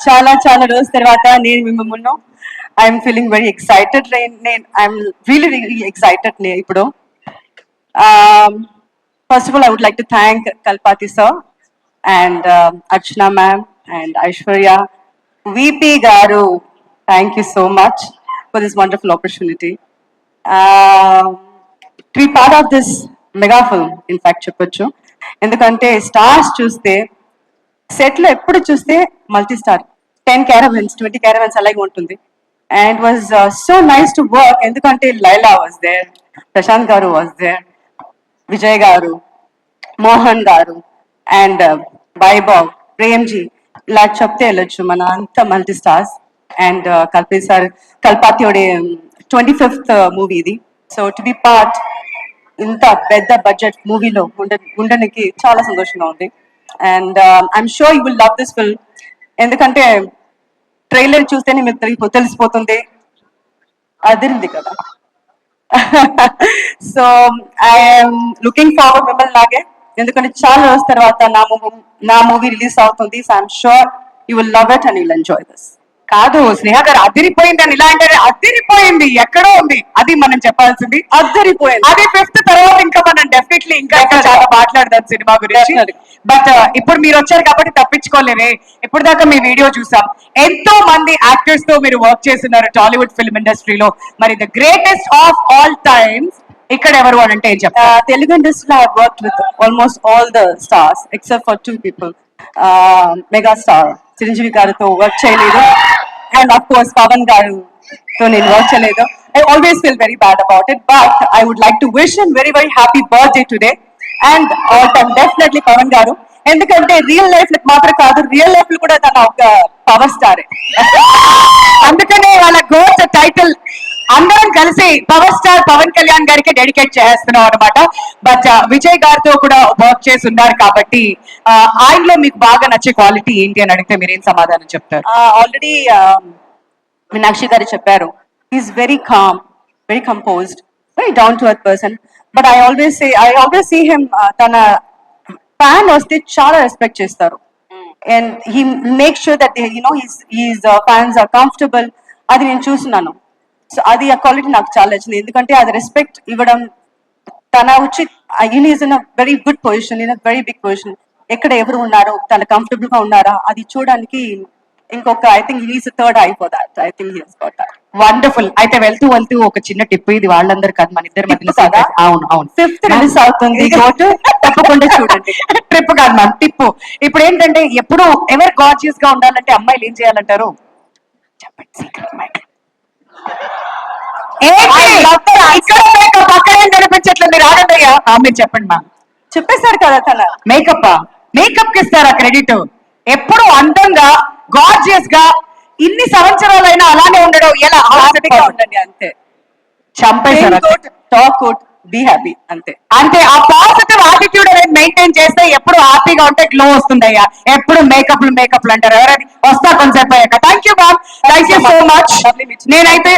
చాలా చాలా రోజు తర్వాత నేను మిమ్మల్ని ముందు ఐఎమ్ ఫీలింగ్ వెరీ ఎక్సైటెడ్ నేను ఐఎమ్ రియలీ రియలీ ఎక్సైటెడ్ నే ఇప్పుడు. First of all I would like to thank Kalpathi sir and Archana ma'am and Aishwarya VP garu thank you so much for this wonderful opportunity to be part of this mega film in fact చెప్పొచ్చు. ఎందుకంటే stars చూస్తే సెట్లో ఎప్పుడు చూస్తే multi star ten caravans twenty caravans అలాగే ఉంటుంది. And was so nice to work ఎందుకంటే Laila was there Prashanth గారు వాజ్ దేర్ విజయ్ గారు మోహన్ గారు అండ్ uh, వైభవ్ ప్రేమ్జీ ఇలా చెప్తే వెళ్ళొచ్చు మన అంత multi stars and Kalpi sir కల్పాతియోడే ట్వంటీ ఫిఫ్త్ మూవీ ఇది. సో టు బి పార్ట్ ఇంత పెద్ద బడ్జెట్ మూవీలో ఉండ ఉండడానికి చాలా సంతోషంగా ఉంది. And I'm sure you will love this film ఎందుకంటే ట్రైలర్ చూస్తేనే మీకు తెలిపో- తెలిసిపోతుంది. అదిరింది కదా. సో ఐఎమ్ లుకింగ్ ఫార్వర్డ్ మిమ్మల్ని లాగే ఎందుకంటే చాలా రోజుల తర్వాత నా మూవీ నా మూవీ రిలీజ్ అవుతుంది. So I'm sure you will love it and you'll enjoy this కాదు స్నేహ గారు అదిరిపోయింది అని ఇలా అంటే అదిరిపోయింది ఎక్కడో ఉంది. అది మనం చెప్పాల్సింది. అద్దరిపోయింది అది ఫిఫ్త్ తర్వాత ఇంకా మనం డెఫినెట్లీ ఇంకా ఇంకా చాలా మాట్లాడదాం సినిమా గురించి. బట్ ఇప్పుడు మీరు వచ్చారు కాబట్టి తప్పించుకోలేరే. ఇప్పుడు దాకా మీ వీడియో చూసాం. ఎంతో మంది యాక్టర్స్తో మీరు వర్క్ చేస్తున్నారు టాలీవుడ్ ఫిల్మ్ ఇండస్ట్రీలో మరి the greatest of all times ఇక్కడ ఎవరు అని అంటే uh, industry, I have worked with almost all the stars except for two people. Mega star Chiranjeevi గారితో వర్క్ చేయలేదు. అండ్ ఆఫ్ కోర్స్ పవన్ గారితో నేను వర్క్ చేయలేదు I always feel very bad about it but I would like to wish and very very happy birthday today and definitely Pawan garu ఎందుకంటే real life మాత్రం కాదు real లైఫ్లో కూడా తన ఒక పవర్ స్టార్ అందుకనే వాళ్ళ గోల్స్ టైటిల్ అందరం కలిసి పవర్ స్టార్ పవన్ కళ్యాణ్ గారికి డెడికేట్ చేస్తున్నాం అనమాట బట్ విజయ్ గారితో కూడా వర్క్ చేసి ఉన్నారు కాబట్టి ఆయనలో మీకు బాగా నచ్చే క్వాలిటీ ఏంటి అని అడిగితే మీరేం సమాధానం చెప్తారు? ఆల్రెడీ మీనాక్షి గారు చెప్పారు. Is very calm very composed very down to earth person but I always say I always see him తన ఫ్యాన్ వస్తే చాలా రెస్పెక్ట్ చేస్తారు. And he make sure that you know he's he's fans are comfortable అది నేను చూస్తున్నాను. So అది ఆ quality నాకు చాలా నచ్చింది. ఎందుకంటే అది రెస్పెక్ట్ ఇవ్వడం తన వచ్చి ఈయన is in very good position in very big position ఎక్కడ ఎవరు ఉన్నారో తన కంఫర్టబుల్గా ఉన్నారా అది చూడడానికి ఇంకొక I think he's third eye for that I think he's got that wonderful అయితే వెళ్తూ వెళ్తూ ఒక చిన్న టిప్ ఇది వాళ్ళందరూ కాదు మన ఇద్దరి కదా? అవును అవును. ఫిఫ్త్ రిలీజ్ అవుతుంది. తప్పకుండా చూడండి. ట్రిప్ కాదు మ్యామ్ టిప్ ఇప్పుడు ఏంటంటే ఎప్పుడు ఎవరు గార్జియస్గా ఉండాలంటే అమ్మాయిలు ఏం చేయాలంటారు? చెప్పండి సీక్రెట్ మైక్ ఇక్కడ మేకప్ అక్కడ ఏం కనిపించట్లేదు మీరు చెప్పండి మ్యామ్ చెప్పేశారు కదా తన మేకప్ మేకప్కి ఇస్తారా క్రెడిట్? ఎప్పుడు అందంగా గార్జియస్గా ఇన్ని సంవత్సరాలైనా అలానే ఉండడం ఎలా? ఉండండి అంతే. చంపేశారు టాక్ అవుట్ బీ హ్యాపీ అంతే. అంతే ఆ పాజిటివ్ ఆటిట్యూడ్ అనేది మెయింటైన్ చేస్తే ఎప్పుడు హ్యాపీగా ఉంటే గ్లో వస్తుంది అయ్యా. ఎప్పుడు మేకప్ మేకప్ అంటారు. ఎవరైనా వస్తా కొంచెంసేపు అయ్యాక. Thank you ma'am thank you so much. నేనైతే